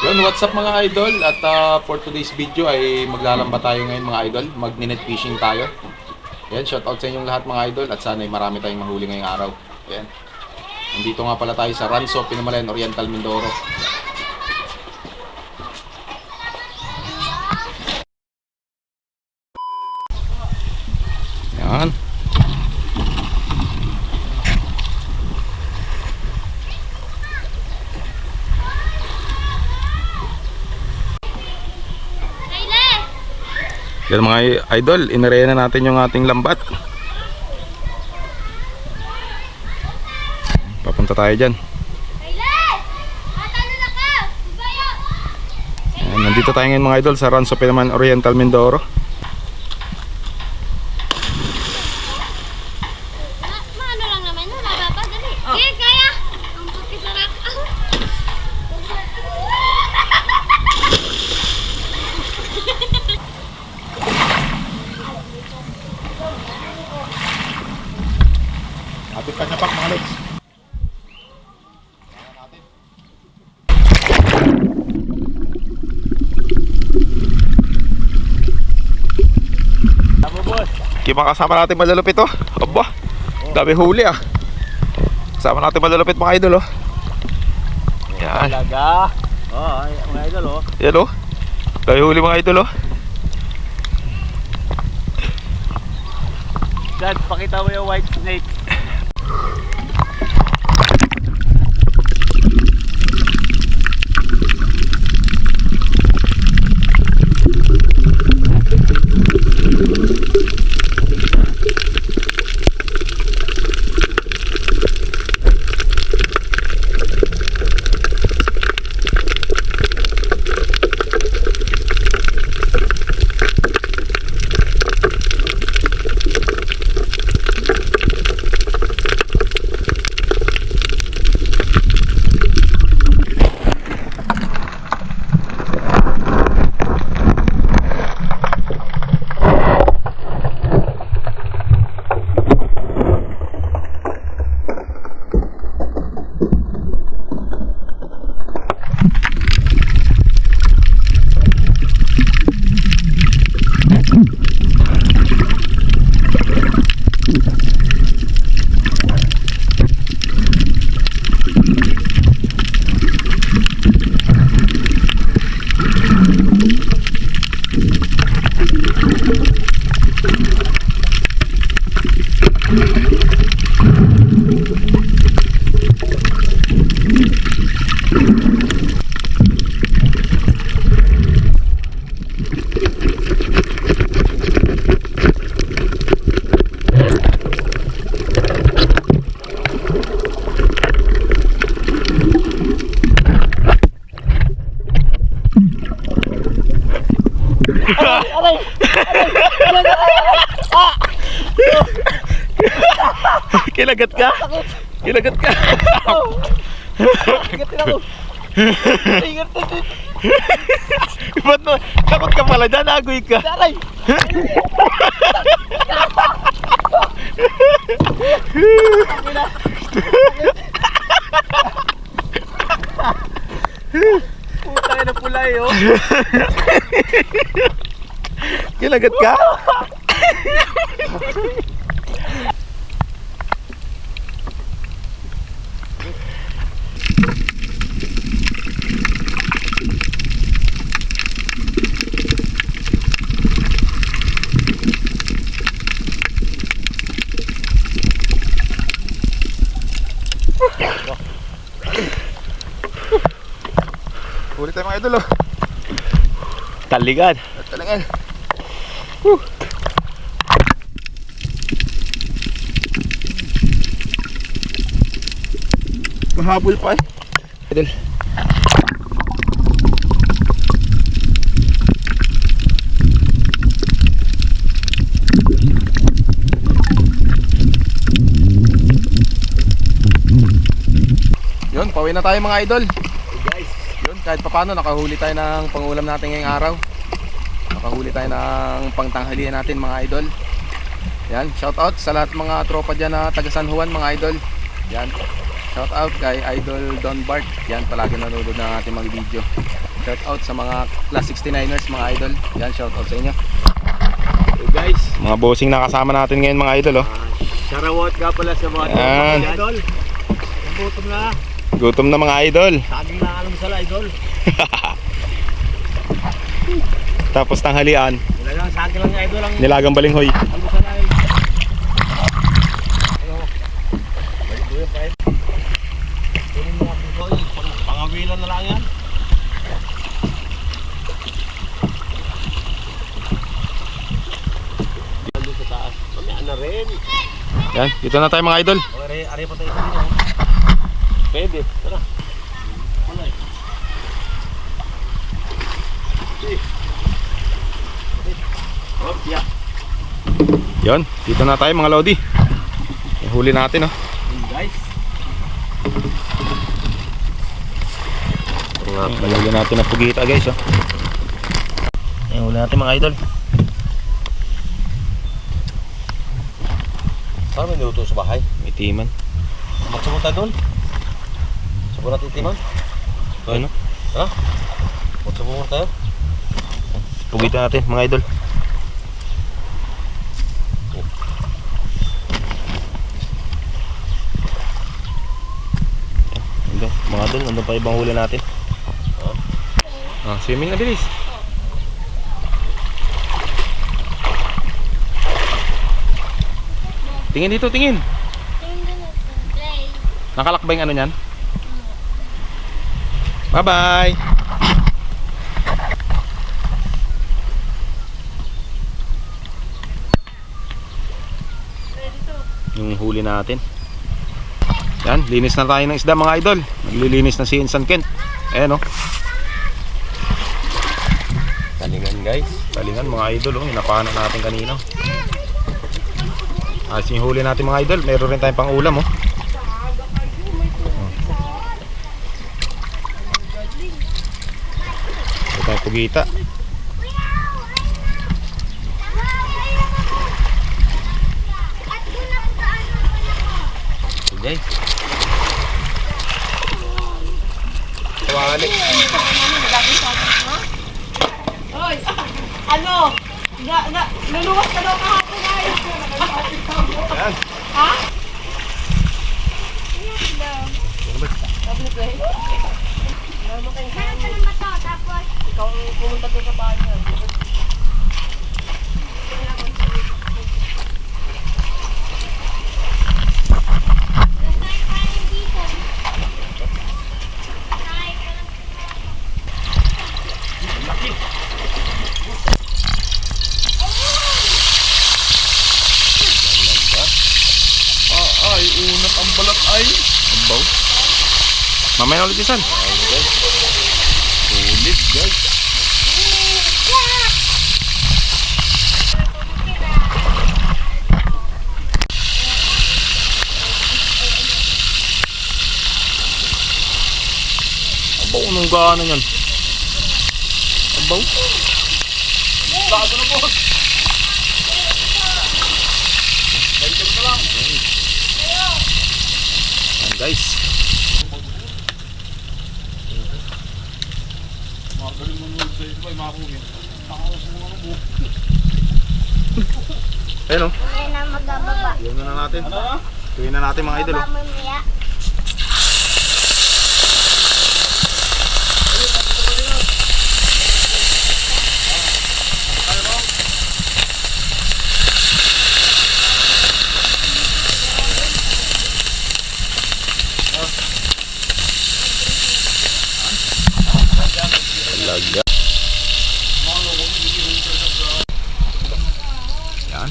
Yun, what's up mga idol? At ah, for today's video ay maglalamba tayo ngayon mga idol. Mag-net fishing tayo. Yan, shout out sa inyong lahat mga idol at sana ay marami tayong mahuli ngayong araw. Yan. Nandito nga pala tayo sa Ranso, Pinamalayan, Oriental, Mindoro. Yan. Yan mga idol, inareya na natin yung ating lambat. Papunta tayo dyan. Yan, nandito tayo ngayon mga idol sa Ranso Pinaman Oriental Mindoro. Maano lang naman yun, nababa, dali. Sige, kaya. Ang pagkisarap. Kapit ka pak mga lods. Tama boss. Kima kasama natin malalupit oh. Aba, dami huli ah. Kasama natin malalupit mga idol oh. Yan, Talaga. Oh, ay, mga idol oh. yan oh. Dami huli mga idol oh. Dad, pakita mo yung white snake. Kilagat ka? Kilagat ka? Ingatin ako. Ingatin ako. Ba't mo? Takot ka pala dyan, agoy ka. Aray! Puta na pula eh oh. Kilagat ka? Huli tayo mga idol oh. Taligan. Talaga. Mahabol pa eh. Idol. Yun, pauwi na tayo mga idol. guys. Yun, kahit papano nakahuli tayo ng pangulam natin ngayong araw. Nakahuli tayo ng pangtanghalian natin mga idol. Yan, shout out sa lahat mga tropa dyan na taga San Juan mga idol. Yan. Shout out kay Idol Don Bart. Yan, palagi nanonood ng ating mga video. Shout out sa mga class 69ers mga idol. Yan, shout out sa inyo. Okay guys. Mga bossing na kasama natin ngayon mga idol oh. Sarawat ka pala sa mga Yan. idol. Nabutom na. Gutom na mga idol. Saging na alam sa idol. Tapos tanghalian, Talagang saging lang idol ang nilagang balinghoy. sa Pangawilan na lang yan. Sa taas. Mamaya na rin. Yan, dito na tayo mga idol. Are, are pa tayo sa dito. Pwede. Tara. Wala eh. Oh, yeah. Yon, dito na tayo mga lodi. Huli natin oh. Guys. Yung Lalagyan natin ng pugita guys oh. Yung huli natin mga idol. Saan may niluto sa bahay? May timan. Magsabot tayo doon. Sabon natin timan. Ano? Ha? Mo tayo. Pugita natin mga idol. Idol, nandun pa ibang huli natin. Ah, swimming na bilis. Tingin dito, tingin. Play. Nakalakbay yung ano niyan? Bye-bye! Yung huli natin. Yan, linis na tayo ng isda mga idol. Naglilinis na si Insan Kent. Ayan oh. Talingan guys. Talingan mga idol oh. Inapahanan natin kanina. Ayos yung huli natin mga idol. Meron rin tayong pang ulam oh. Ito tayong pugita. Guys. Tawalik. Hoy, ano? Ga, ga, luluwas ka daw kahapon ay. Yan. Ha? Tapos, Ikaw ang pumunta doon sa bahay niya. nagkain pa rin dito. Nakain ka lang. Ah, ay, unat ang balat ay. Abaw. Ulit isan. Ulit guys. Abaw, nung gaano yan. Abaw. Bago na po. Yan guys. Ayun oh. Hindi na magababa. Yan na natin. Tuwin na natin mga idol oh. Baba mamaya. Talaga. Yan.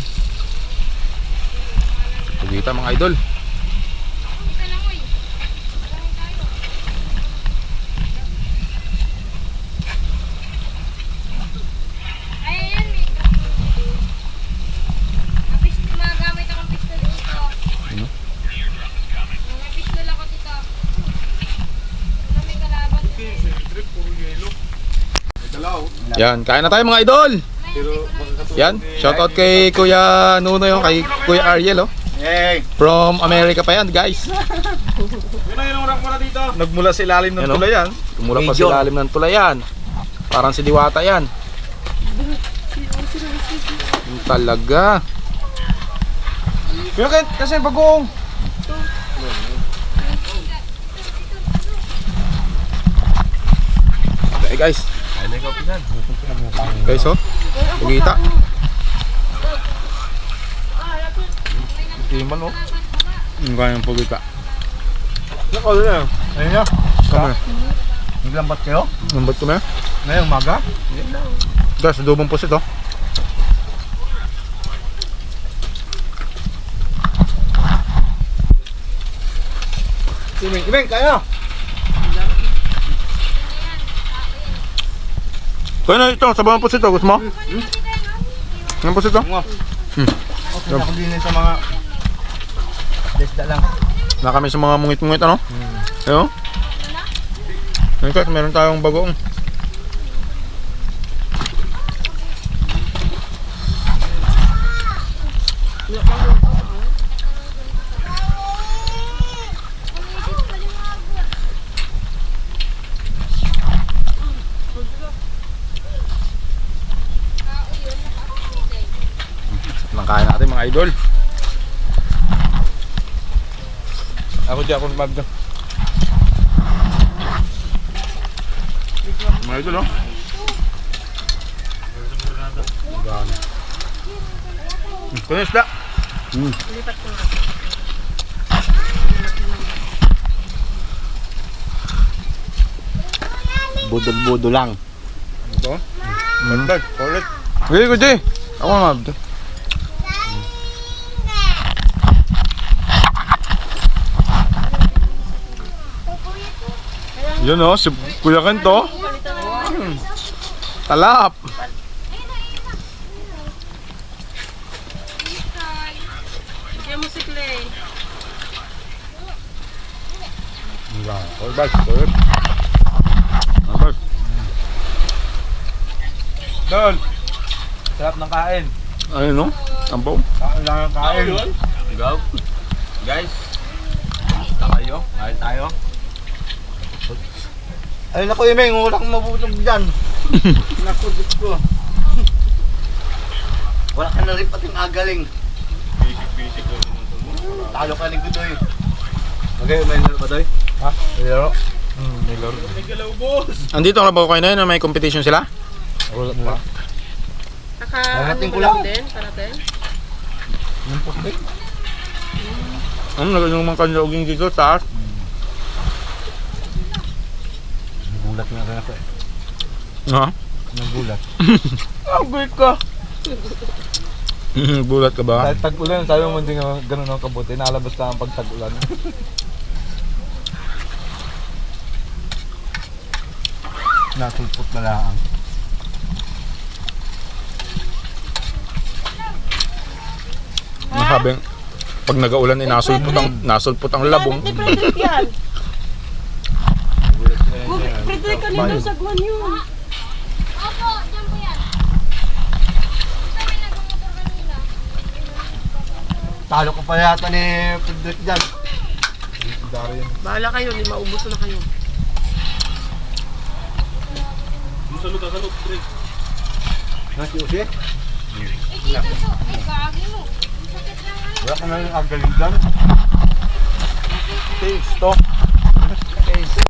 Pugita mga idol. Ayan, may Mapis- Magamit akong pistol dito. Ano? May pistol ako dito. Wala may kalaban. Yan, kain na tayo mga idol. Yan, shoutout kay Kuya Nuno yung kay Kuya Ariel oh. Hey! From America pa yan, guys. Yun na yun, mo na dito. Nagmula sa ilalim ng Yan, oh. tulayan. Tumula pa sa ilalim ng tulayan. Parang si Diwata yan. Yung Talaga. Bakit? Kasi bagong. Okay guys. Guys oh. Pagita. Timan mo. Ang kaya ng pagita. Nako, na. Ayun na. Kami. Naglambat kayo? Lambot kami. Ngayong maga? Guys, adobong pusit oh. Imeng, imeng, kaya. Kaya na ito, sabaw ng pusit oh. Gusto mo? Ang pusit oh. Mga. Hmm. Okay, din sa mga desda lang. Na kami sa mga mungit-mungit ano? Ayun. Ayun guys, meron tayong bagoong. Nakain natin mga idol. Ako di ako mag... Mga idol oh. Ito yung isda. Budol-budol lang. Ito? Bantay, ulit. Sige, kundi. Ako nga. Yun oh, si Kuya Kento. Hmm. Talap. Kaya mo si Clay. Ulit, bas. Ulit. Bas. Dol! Sarap ng kain. Ayun no? Ampo. Kain lang ang kain. Go. Guys. Basta kayo. Kain tayo. Ay naku Imeng, wala kang mabutog dyan. naku, Diyos ko. Wala ka na rin pating agaling. Basic-basic ko Talo ka ni Gudoy. Okay, may laro ba Doy? Ha? May laro? Hmm, may laro. May galaw, boss! Andito na ba kayo na yun? May competition sila? Wala pa. Naka, Darating ano ko lang. lang din, parating. Yung puti. Ano, lagay yung mga kaniloging dito, taas. Nagulat nga rin ako eh. Ha? Nagulat. Agoy ka. Bulat ka ba? Dahil tag-ulan, sabi mo hindi nga ganun ang kabuti. Nalabas lang ang pag tag-ulan. Nasulpot na lang. Ang sabing, pag nagaulan, eh, nasulpot ang, nasulpot ang labong. Frederick yan. Kanina sa guwan yun. Opo, dyan po yan. Kami nagmumotor kanina. Talo ko pa yata ni Frederick dyan. Bahala kayo, di maubos na kayo. Nasi usi? Eh, dito po. Ay, gagi mo. Sakit lang ano. Wala ka na yung agaling dyan. Taste to.